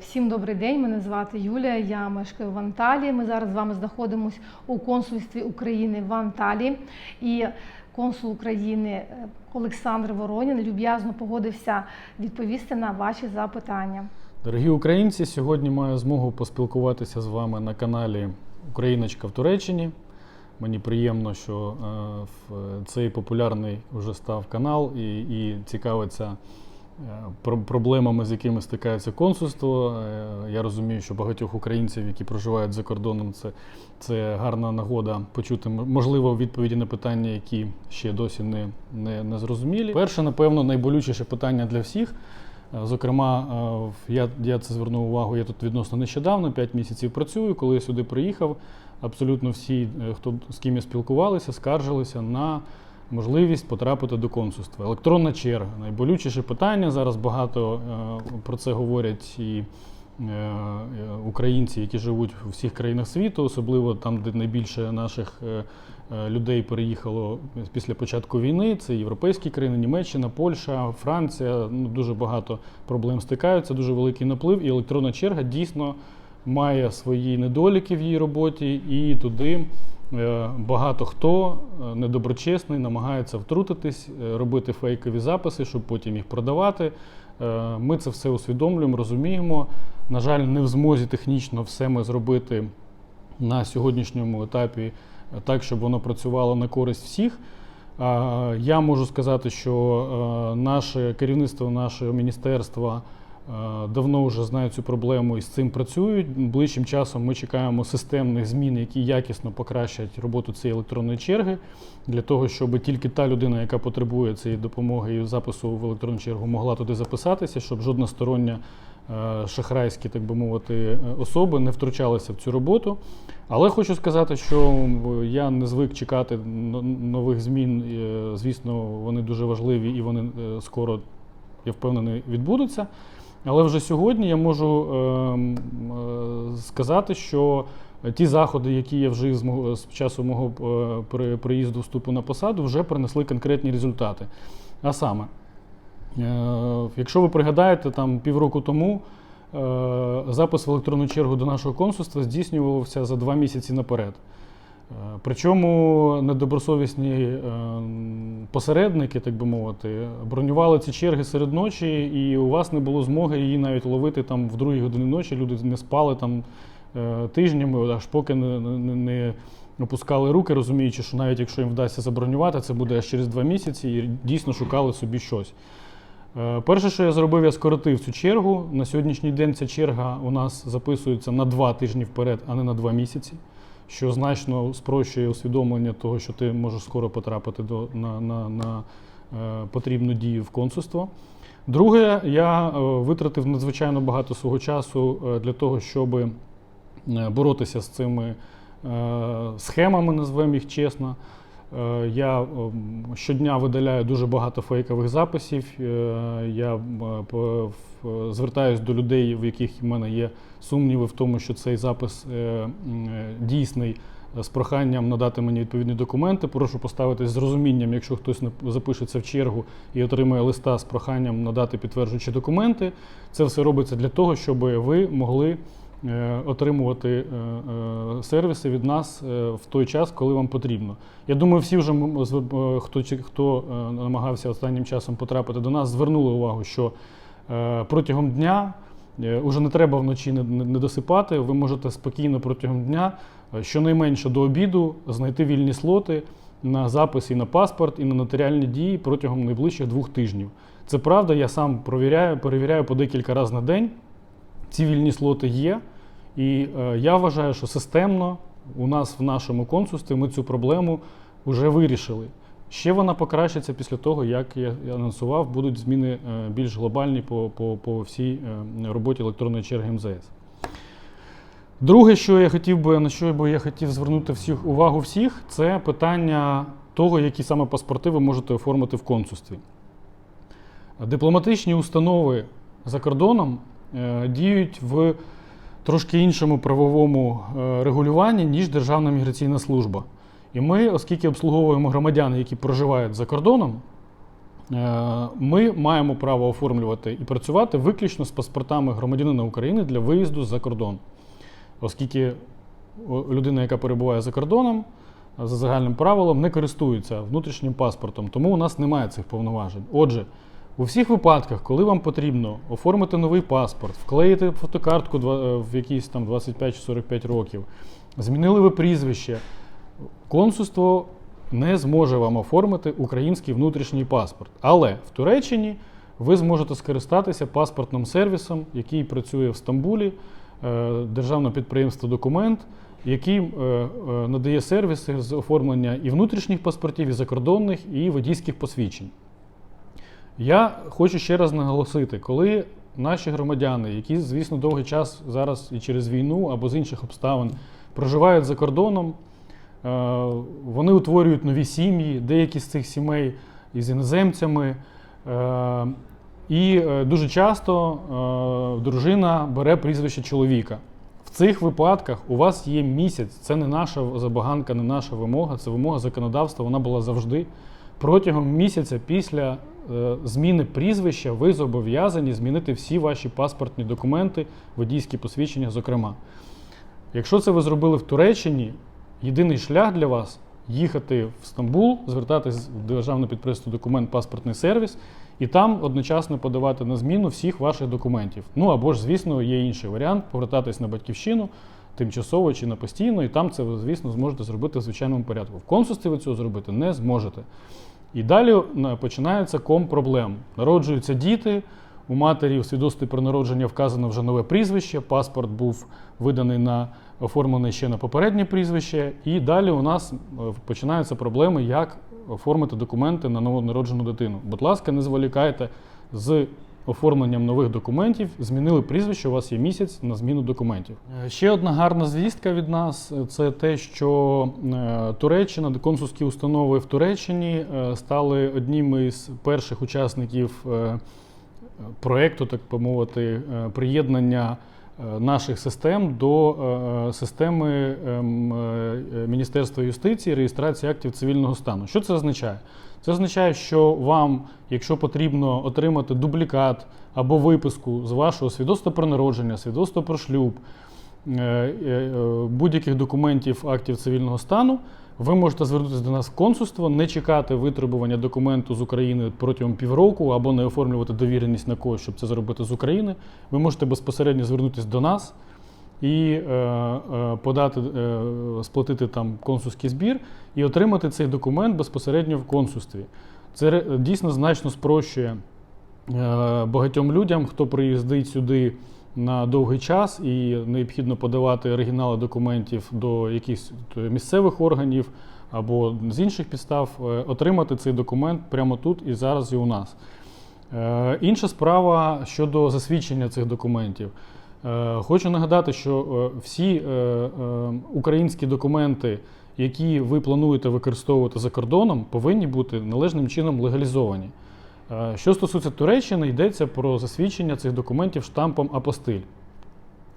Всім добрий день. Мене звати Юлія. Я мешкаю в Анталії. Ми зараз з вами знаходимося у консульстві України в Анталії. І консул України е, Олександр Воронін люб'язно погодився відповісти на ваші запитання. Дорогі українці, сьогодні маю змогу поспілкуватися з вами на каналі Україночка в Туреччині. Мені приємно, що е, цей популярний вже став канал і, і цікавиться проблемами, з якими стикається консульство. Е, Я розумію, що багатьох українців, які проживають за кордоном, це, це гарна нагода почути можливо відповіді на питання, які ще досі не, не, не зрозумілі. Перше, напевно, найболючіше питання для всіх. Е, Зокрема, е, я, я це звернув увагу, я тут відносно нещодавно, 5 місяців працюю. Коли я сюди приїхав, абсолютно всі, е, хто з ким я спілкувалися, скаржилися на можливість потрапити до консульства. Електронна черга найболючіше питання. Зараз багато е, про це говорять і е, українці, які живуть у всіх країнах світу, особливо там, де найбільше наших е, людей переїхало після початку війни. Це європейські країни, Німеччина, Польща, Франція. Ну, дуже багато проблем стикаються, дуже великий наплив, і електронна черга дійсно має свої недоліки в її роботі, і туди багато хто е, недоброчесний намагається втрутитись, е, робити фейкові записи, щоб потім їх продавати. Е, Ми це все усвідомлюємо, розуміємо. На жаль, не в змозі технічно все ми зробити на сьогоднішньому етапі е, так, щоб воно працювало на користь всіх. Я можу сказати, що е, наше керівництво нашого міністерства е, давно вже знає цю проблему і з цим працюють. Ближчим часом ми чекаємо системних змін, які якісно покращать роботу цієї електронної черги, для того, щоб тільки та людина, яка потребує цієї допомоги і запису в електронну чергу, могла туди записатися, щоб жодна стороння е, шахрайські, так би мовити, е, особи не втручалися в цю роботу. Але хочу сказати, що я не звик чекати нових змін. Е, Звісно, вони дуже важливі і вони е, скоро, я впевнений, відбудуться. Але вже сьогодні я можу е, е, сказати, що ті заходи, які я вжив з, мого, з часу мого е, приїзду вступу на посаду, вже принесли конкретні результати. А саме, Якщо ви пригадаєте, там півроку тому запис в електронну чергу до нашого консульства здійснювався за два місяці наперед. Е, Причому недобросовісні е, посередники, так би мовити, бронювали ці черги серед ночі, і у вас не було змоги її навіть ловити там в другій годині ночі. Люди не спали там е, тижнями, аж поки не, не, не опускали руки, розуміючи, що навіть якщо їм вдасться забронювати, це буде аж через два місяці, і дійсно шукали собі щось. Перше, що я зробив, я скоротив цю чергу. На сьогоднішній день ця черга у нас записується на два тижні вперед, а не на два місяці, що значно спрощує усвідомлення того, що ти можеш скоро потрапити до, на, на, на е, потрібну дію в консульство. Друге, я е, витратив надзвичайно багато свого часу е, для того, щоб боротися з цими схемами, назвемо їх чесно. Е, Я ем, щодня видаляю дуже багато фейкових записів. Е, Я звертаюсь до людей, в яких в мене є сумніви в тому, що цей запис е, е, дійсний. е, З проханням надати мені відповідні документи. Прошу поставитись з розумінням, якщо хтось не запишеться в чергу і отримує листа з проханням надати підтверджуючі документи. Це все робиться для того, щоб ви могли е, отримувати е, е, сервіси від нас е, в той час, коли вам потрібно. Я думаю, всі вже е, хто, хто е, намагався останнім часом потрапити до нас, звернули увагу, що е, протягом дня е, уже не треба вночі не, досипати. Ви можете спокійно протягом дня, е, щонайменше до обіду, знайти вільні слоти на запис і на паспорт, і на нотаріальні дії протягом найближчих двох тижнів. Це правда, я сам провіряю, перевіряю по декілька разів на день. Ці вільні слоти є. І е, я вважаю, що системно у нас в нашому консульстві ми цю проблему вже вирішили. Ще вона покращиться після того, як я анонсував, будуть зміни е, більш глобальні по, по, по всій е, роботі електронної черги МЗС. Друге, що я хотів би, на що би я хотів звернути всіх, увагу всіх, це питання того, які саме паспорти ви можете оформити в консульстві. Дипломатичні установи за кордоном діють в трошки іншому правовому е, регулюванні, ніж Державна міграційна служба. І ми, оскільки обслуговуємо громадян, які проживають за кордоном, Е, Ми маємо право оформлювати і працювати виключно з паспортами громадянина України для виїзду за кордон, оскільки людина, яка перебуває за кордоном, е, за загальним правилом не користується внутрішнім паспортом, тому у нас немає цих повноважень. Отже, у всіх випадках, коли вам потрібно оформити новий паспорт, вклеїти фотокартку е, в якісь там 25 чи 45 років, змінили ви прізвище, консульство не зможе вам оформити український внутрішній паспорт. Але в Туреччині ви зможете скористатися паспортним сервісом, який працює в Стамбулі, е, державне підприємство Документ, який е, надає сервіси з оформлення і внутрішніх паспортів, і закордонних, і водійських посвідчень. Я хочу ще раз наголосити, коли наші громадяни, які, звісно, довгий час зараз і через війну або з інших обставин проживають за кордоном, е, вони утворюють нові сім'ї, деякі з цих сімей із іноземцями. е, І е, дуже часто дружина бере прізвище чоловіка. В цих випадках у вас є місяць, це не наша забаганка, не наша вимога, це вимога законодавства, вона була завжди. Протягом місяця після е, зміни прізвища ви зобов'язані змінити всі ваші паспортні документи, водійські посвідчення, зокрема. Якщо це ви зробили в Туреччині, єдиний шлях для вас їхати в Стамбул, звертатись в державне підприємство документ паспортний сервіс і там одночасно подавати на зміну всіх ваших документів. Ну або ж, звісно, є інший варіант повертатись на батьківщину тимчасово чи на постійно, і там це ви, звісно, зможете зробити в звичайному порядку. В консульстві ви цього зробити не зможете. І далі починається ком проблем. Народжуються діти. У матері у свідоцтві про народження вказано вже нове прізвище. Паспорт був виданий на оформлений ще на попереднє прізвище. І далі у нас е, починаються проблеми, як оформити документи на новонароджену дитину. Будь ласка, не зволікайте з оформленням нових документів. Змінили прізвище, у вас є місяць на зміну документів. Е, Ще одна гарна звістка від нас е, це те, що е, Туреччина, консульські установи в Туреччині стали одніми із перших учасників проекту, так би мовити, приєднання наших систем до е, системи ем, е, Міністерства юстиції реєстрації актів цивільного стану. Що це означає? Це означає, що вам, якщо потрібно отримати дублікат або виписку з вашого свідоцтва про народження, свідоцтва про шлюб, е, е, е, будь-яких документів актів цивільного стану, ви можете звернутися до нас в консульство, не чекати витребування документу з України протягом півроку або не оформлювати довіреність на когось, щоб це зробити з України. Ви можете безпосередньо звернутися до нас і е, е, подати, е, сплатити там консульський збір і отримати цей документ безпосередньо в консульстві. Це дійсно значно спрощує е, багатьом людям, хто приїздить сюди на довгий час і необхідно подавати оригінали документів до якихось місцевих органів або з інших підстав, е, отримати цей документ прямо тут і зараз і у нас. Е, Інша справа щодо засвідчення цих документів. Е, Хочу нагадати, що е, всі е, е, українські документи, які ви плануєте використовувати за кордоном, повинні бути належним чином легалізовані. Е, Що стосується Туреччини, йдеться про засвідчення цих документів штампом апостиль.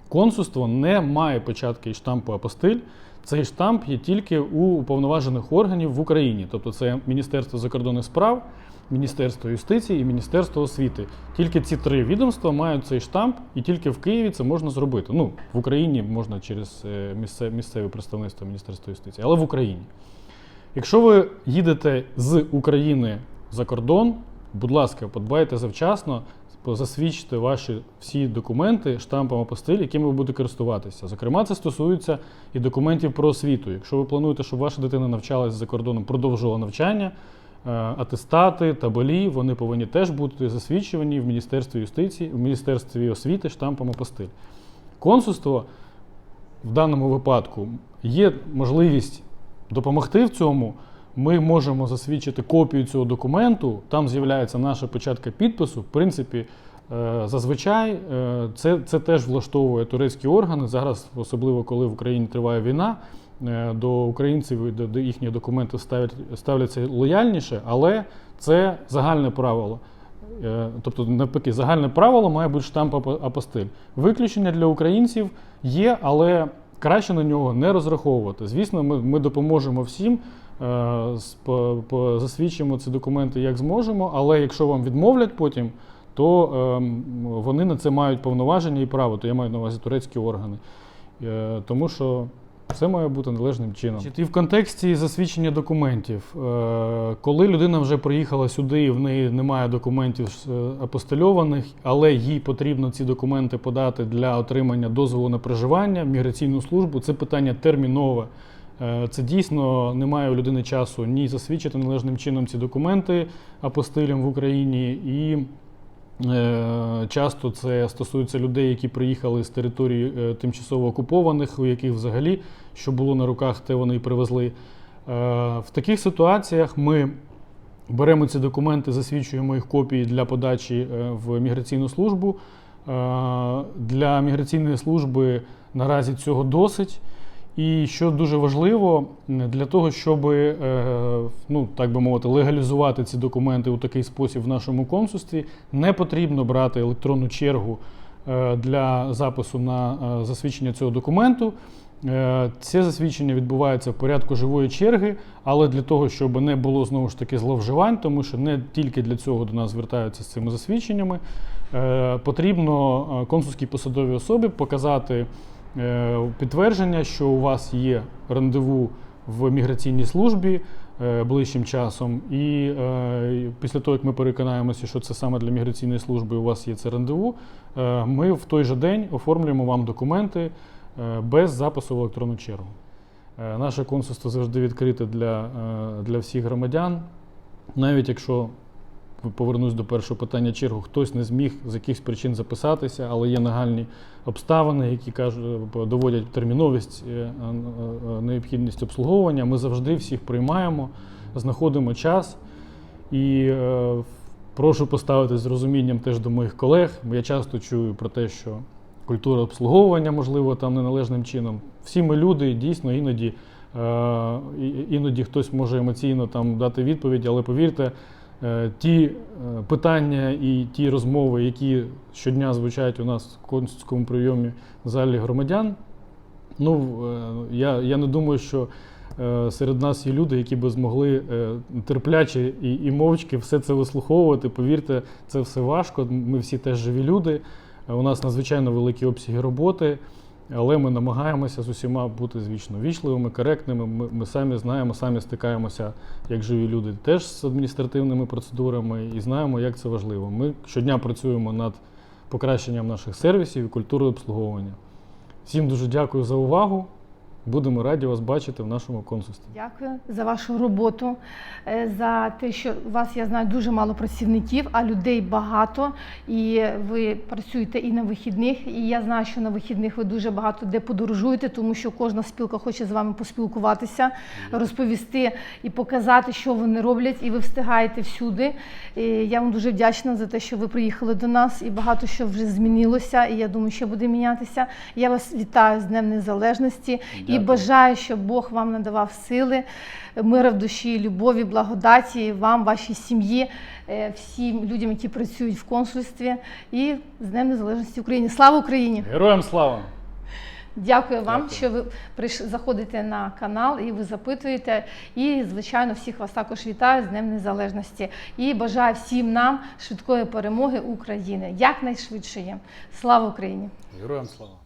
Консульство не має печатки і штампу апостиль. Цей штамп є тільки у уповноважених органів в Україні, тобто це Міністерство закордонних справ, Міністерство юстиції і Міністерство освіти. Тільки ці три відомства мають цей штамп, і тільки в Києві це можна зробити. Ну, в Україні можна через е, місцеве представництво Міністерства юстиції, але в Україні. Якщо ви їдете з України за кордон, будь ласка, подбайте завчасно, засвідчите ваші всі документи штампом апостиль, якими ви будете користуватися. Зокрема, це стосується і документів про освіту. Якщо ви плануєте, щоб ваша дитина навчалась за кордоном, продовжувала навчання, е, атестати, табелі, вони повинні теж бути засвідчувані в Міністерстві юстиції, в Міністерстві освіти штампом апостиль. Консульство в даному випадку є можливість допомогти в цьому. Ми можемо засвідчити копію цього документу, там з'являється наша печатка підпису. В принципі, е, зазвичай е, це, це теж влаштовує турецькі органи. Зараз, особливо коли в Україні триває війна, е, до українців до, їхніх документів ставлять, ставляться лояльніше, але це загальне правило. Тобто, навпаки, загальне правило має бути штамп апо- апостиль. Виключення для українців є, але краще на нього не розраховувати. Звісно, ми, ми допоможемо всім засвідчимо ці документи як зможемо, але якщо вам відмовлять потім, то ем, вони на це мають повноваження і право, то я маю на увазі турецькі органи. Е, Тому що все має бути належним чином. І в контексті засвідчення документів, Е, коли людина вже приїхала сюди, і в неї немає документів е, апостильованих, але їй потрібно ці документи подати для отримання дозволу на проживання в міграційну службу, це питання термінове. Е, Це дійсно немає у людини часу ні засвідчити належним чином ці документи апостилям в Україні, і е, часто це стосується людей, які приїхали з територій е, тимчасово окупованих, у яких взагалі що було на руках, те вони і привезли. В таких ситуаціях ми беремо ці документи, засвідчуємо їх копії для подачі в міграційну службу. Для міграційної служби наразі цього досить. І що дуже важливо, для того, щоб, ну, так би мовити, легалізувати ці документи у такий спосіб в нашому консульстві, не потрібно брати електронну чергу е, для запису на е, засвідчення цього документу. Е, Це засвідчення відбувається в порядку живої черги, але для того, щоб не було знову ж таки зловживань, тому що не тільки для цього до нас звертаються з цими засвідченнями, е, потрібно е, консульській посадовій особі показати е, підтвердження, що у вас є рандеву в міграційній службі е, ближчим часом, і е, після того, як ми переконаємося, що це саме для міграційної служби, у вас є це рандеву, е, ми в той же день оформлюємо вам документи е, без запису в електронну чергу. Е, Наше консульство завжди відкрите для, е, для всіх громадян, навіть якщо повернусь до першого питання чергу, хтось не зміг з якихось причин записатися, але є нагальні обставини, які кажуть, доводять терміновість, е, е, е, необхідність обслуговування. Ми завжди всіх приймаємо, знаходимо час і прошу поставити з розумінням теж до моїх колег. Бо я часто чую про те, що культура обслуговування, можливо, там неналежним чином. Всі ми люди, дійсно, іноді, іноді хтось може емоційно там дати відповідь, але повірте, ті е, питання і ті розмови, які щодня звучать у нас в консульському прийомі в залі громадян, ну, е, я, я не думаю, що е, серед нас є люди, які би змогли е, терпляче і, і мовчки все це вислуховувати. Повірте, це все важко. Ми всі теж живі люди. Е, У нас надзвичайно великі обсяги роботи, але ми намагаємося з усіма бути звічно вічливими, коректними. Ми, ми самі знаємо, самі стикаємося, як живі люди, теж з адміністративними процедурами і знаємо, як це важливо. Ми щодня працюємо над покращенням наших сервісів і культури обслуговування. Всім дуже дякую за увагу. Будемо раді вас бачити в нашому консульстві. Дякую за вашу роботу, е, за те, що у вас я знаю дуже мало працівників, а людей багато. І ви працюєте і на вихідних. І я знаю, що на вихідних ви дуже багато де подорожуєте, тому що кожна спілка хоче з вами поспілкуватися, розповісти і показати, що вони роблять, і ви встигаєте всюди. І я вам дуже вдячна за те, що ви приїхали до нас, і багато що вже змінилося. І я думаю, що буде мінятися. Я вас вітаю з Днем Незалежності. І бажаю, щоб Бог вам надавав сили, мира в душі, любові, благодаті вам, вашій сім'ї, е, всім людям, які працюють в консульстві. І з Днем Незалежності України. Слава Україні! Героям слава! Дякую вам, Дякую. що ви прийш... заходите на канал і ви запитуєте. І, звичайно, всіх вас також вітаю з Днем Незалежності. І бажаю всім нам швидкої перемоги України, якнайшвидшої. Слава Україні! Героям слава!